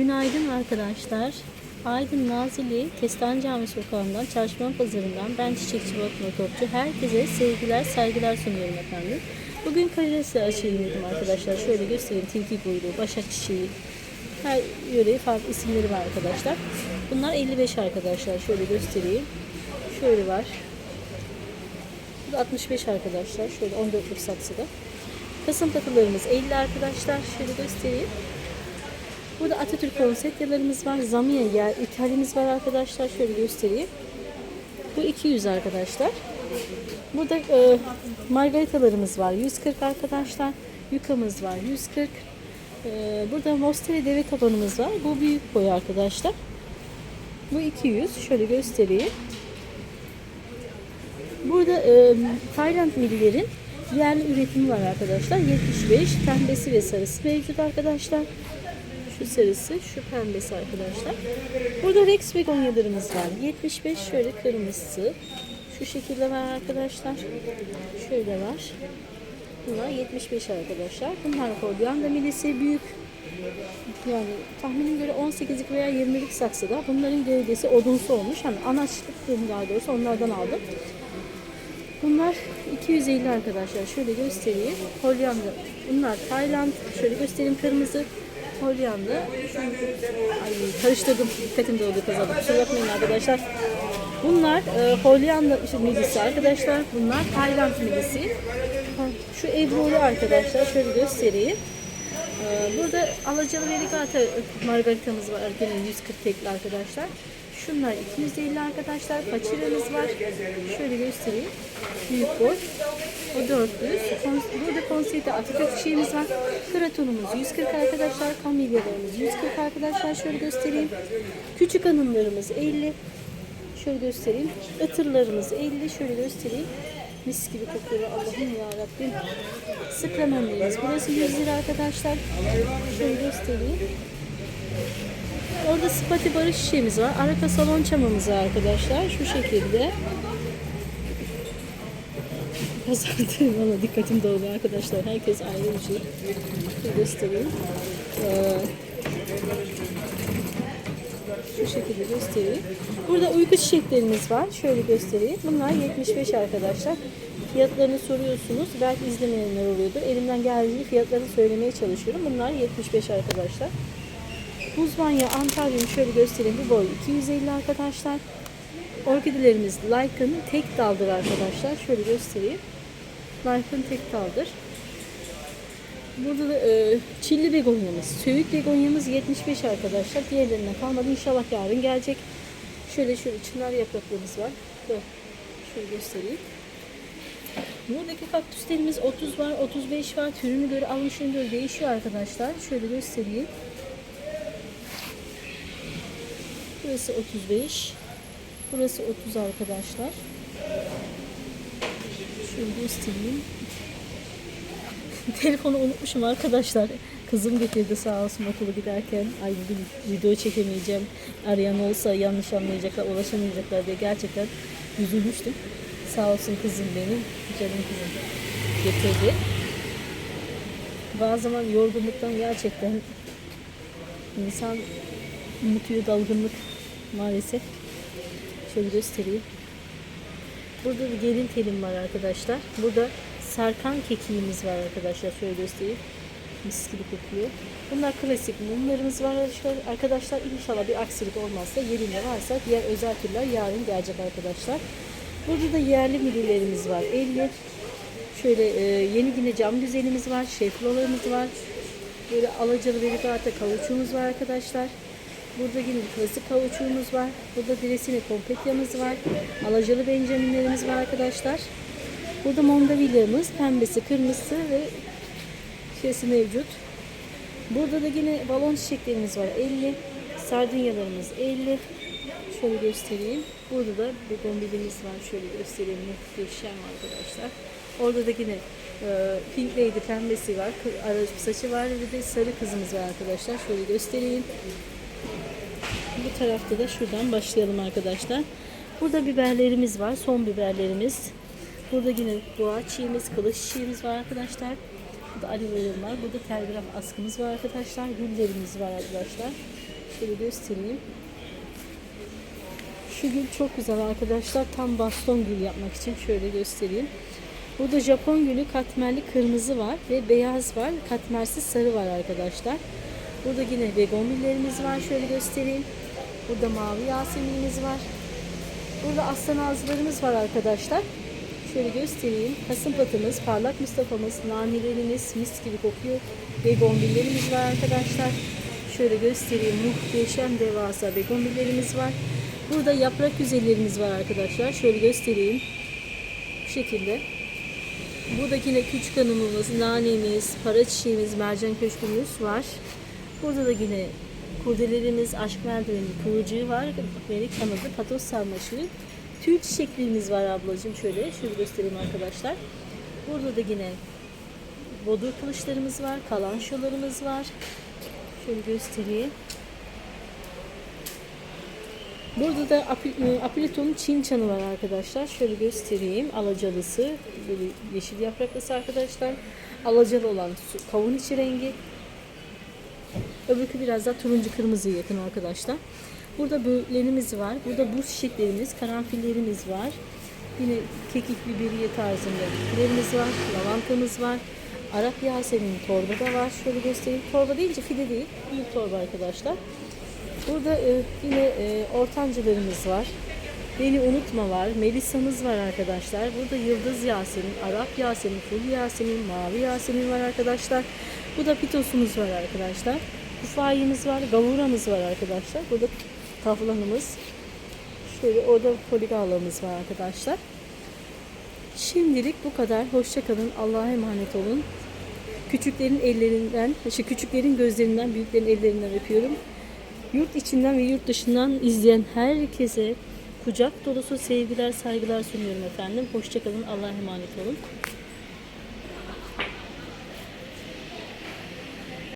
Günaydın arkadaşlar. Aydın Nazilli Kestane Cami Sokağı'ndan, Çarşamba Pazarı'ndan ben Çiçekçi Bakma Topçu. Herkese sevgiler, saygılar sunuyorum efendim. Bugün karidesle açayım dedim arkadaşlar. Şöyle göstereyim. Tilki buyruğu, başak çiçeği. Her yöreye farklı isimleri var arkadaşlar. Bunlar 55 arkadaşlar. Şöyle göstereyim. Şöyle var. Bu da 65 arkadaşlar. Şöyle 14'lük saksıda. Kasım takılarımız 50 arkadaşlar. Şöyle göstereyim. Burada Atatürk konsertyalarımız var. Zamiye yer ithalimiz var arkadaşlar. Şöyle göstereyim. Bu 200 arkadaşlar. Burada e, margaritalarımız var. 140 arkadaşlar. Yukamız var. 140. E, burada Mosteri deve tabanımız var. Bu büyük boy arkadaşlar. Bu 200. Şöyle göstereyim. Burada e, Tayland millilerin yerli üretimi var arkadaşlar. 75 pembesi ve sarısı mevcut arkadaşlar. Şu sarısı, şu pembesi arkadaşlar. Burada Rex begonyalarımız var. 75 şöyle kırmızısı. Şu şekilde var arkadaşlar. Şöyle var. Bunlar 75 arkadaşlar. Bunlar Hollanda milisi büyük. Yani tahminim göre 18'lik veya 20'lik saksıda. Bunların gövdesi odunsu olmuş. Hani anaçlık daha doğrusu onlardan aldım. Bunlar 250 arkadaşlar. Şöyle göstereyim. Hollanda. Bunlar Tayland. Şöyle göstereyim kırmızı. Hollanda. Ay karıştırdım. Dikkatim dağıldı kazandım. Kusura bakmayın arkadaşlar. Bunlar e, Hollanda işte, milisi arkadaşlar. Bunlar Tayland milisi. Ha, Şu Ebruli arkadaşlar. Şöyle göstereyim. Ee, Burada alacalı ve rigata margaritamız var. Gene 140 tekli arkadaşlar. Şunlar 250 arkadaşlar. Paçiramız var. Şöyle göstereyim. Büyük boy. O 400. Kon- Burada konseyde Atatürk çiçeğimiz var. Kratonumuz 140 arkadaşlar. Kamilyalarımız 140 arkadaşlar. Şöyle göstereyim. Küçük hanımlarımız 50. Şöyle göstereyim. Itırlarımız 50. Şöyle göstereyim. Mis gibi kokuyor Allah'ım ya Rabbim. Sık lemonlarımız. Burası 100 lira arkadaşlar. Şöyle göstereyim. Orada spati barış şişemiz var. Arka salon çamımız var arkadaşlar. Şu şekilde. Kazandım valla dikkatim dağılıyor arkadaşlar. Herkes ayrı bir şey. Göstereyim. Ee, şu şekilde göstereyim. Burada uyku çiçeklerimiz var. Şöyle göstereyim. Bunlar 75 arkadaşlar. Fiyatlarını soruyorsunuz. Belki izlemeyenler oluyordu. Elimden geldiğince fiyatlarını söylemeye çalışıyorum. Bunlar 75 arkadaşlar. Buzbanya Antalya'nın şöyle göstereyim. Bu boy 250 arkadaşlar. Orkidelerimiz Lycan'ın tek daldır arkadaşlar. Şöyle göstereyim. Lycan tek daldır. Burada da e, çilli begonyamız, söğüt begonyamız 75 arkadaşlar. Diğerlerine kalmadı. İnşallah yarın gelecek. Şöyle şöyle çınar yapraklarımız var. Şöyle göstereyim. Buradaki kaktüslerimiz 30 var, 35 var. Türünü göre, almışına göre değişiyor arkadaşlar. Şöyle göstereyim. Burası 35. Burası 30 arkadaşlar. Şöyle göstereyim. Telefonu unutmuşum arkadaşlar. Kızım getirdi sağ olsun okula giderken. Ay bugün video çekemeyeceğim. Arayan olsa yanlış anlayacaklar, ulaşamayacaklar diye gerçekten üzülmüştüm. Sağ olsun kızım benim, canım kızım getirdi. Bazı zaman yorgunluktan gerçekten insan unutuyor dalgınlık maalesef. Şöyle göstereyim. Burada bir gelin telim var arkadaşlar. Burada sarkan kekiğimiz var arkadaşlar. Şöyle göstereyim. Mis gibi kokuyor. Bunlar klasik mumlarımız var arkadaşlar. İnşallah bir aksilik olmazsa yerinde varsa diğer özel türler yarın gelecek arkadaşlar. Burada da yerli millilerimiz var. 50. Şöyle e, yeni yine cam güzelimiz var. Şeflolarımız var. Böyle alacalı ve rigata kavuçuğumuz var arkadaşlar. Burada yine klasik kavuçuğumuz var. Burada diresini kompetyamız var. Alacalı benjaminlerimiz var arkadaşlar. Burada mondavilyamız pembesi, kırmızısı ve şeysi mevcut. Burada da yine balon çiçeklerimiz var 50. Sardunyalarımız 50. Şöyle göstereyim. Burada da bir bombilimiz var. Şöyle göstereyim. Muhteşem arkadaşlar. Orada da yine e, Pink Lady pembesi var. Kı- Ara saçı var. Bir de sarı kızımız var arkadaşlar. Şöyle göstereyim. Bu tarafta da şuradan başlayalım arkadaşlar. Burada biberlerimiz var. Son biberlerimiz. Burada yine boğa çiğimiz, kılıç çiğimiz var arkadaşlar. Burada veram var. Burada telgraf askımız var arkadaşlar. Güllerimiz var arkadaşlar. Şöyle göstereyim. Şu gül çok güzel arkadaşlar. Tam baston gül yapmak için şöyle göstereyim. Burada Japon gülü katmerli kırmızı var ve beyaz var. Katmersiz sarı var arkadaşlar. Burada yine begonvillerimiz var. Şöyle göstereyim. Burada mavi yaseminimiz var. Burada aslan ağızlarımız var arkadaşlar. Şöyle göstereyim. Kasımpatımız, parlak Mustafa'mız, nanilerimiz mis gibi kokuyor. Begonvillerimiz var arkadaşlar. Şöyle göstereyim. Muhteşem devasa begonvillerimiz var. Burada yaprak güzellerimiz var arkadaşlar. Şöyle göstereyim. Bu şekilde. Burada yine küçük hanımımız, nanemiz, para çiçeğimiz, mercan köşkümüz var. Burada da yine kurdelerimiz, aşk merdiveni, kıvırcığı var. Melik kanadı, patos sarmaşığı. Tül çiçeklerimiz var ablacığım. Şöyle, şöyle göstereyim arkadaşlar. Burada da yine bodur kılıçlarımız var, kalanşolarımız var. Şöyle göstereyim. Burada da api- e, Çin çanı var arkadaşlar. Şöyle göstereyim. Alacalısı. Böyle yeşil yapraklısı arkadaşlar. Alacalı olan kavun içi rengi. Öbürkü biraz daha turuncu kırmızıya yakın arkadaşlar. Burada böğürtlerimiz var. Burada buz çiçeklerimiz, karanfillerimiz var. Yine kekik biberiye tarzında bitkilerimiz var. Lavantamız var. Arap Yasemin torba da var. Şöyle göstereyim. Torba deyince fide değil. Büyük torba arkadaşlar. Burada e, yine e, ortancılarımız var. Beni unutma var. Melisa'mız var arkadaşlar. Burada Yıldız Yasemin, Arap Yasemin, Ful Yasemin, Mavi Yasemin var arkadaşlar. Bu da pitosumuz var arkadaşlar. Kufayımız var, gavuramız var arkadaşlar. Burada taflanımız. Şöyle orada poligallamız var arkadaşlar. Şimdilik bu kadar. Hoşçakalın. Allah'a emanet olun. Küçüklerin ellerinden, işte küçüklerin gözlerinden, büyüklerin ellerinden öpüyorum. Yurt içinden ve yurt dışından izleyen herkese kucak dolusu sevgiler, saygılar sunuyorum efendim. Hoşçakalın. Allah'a emanet olun.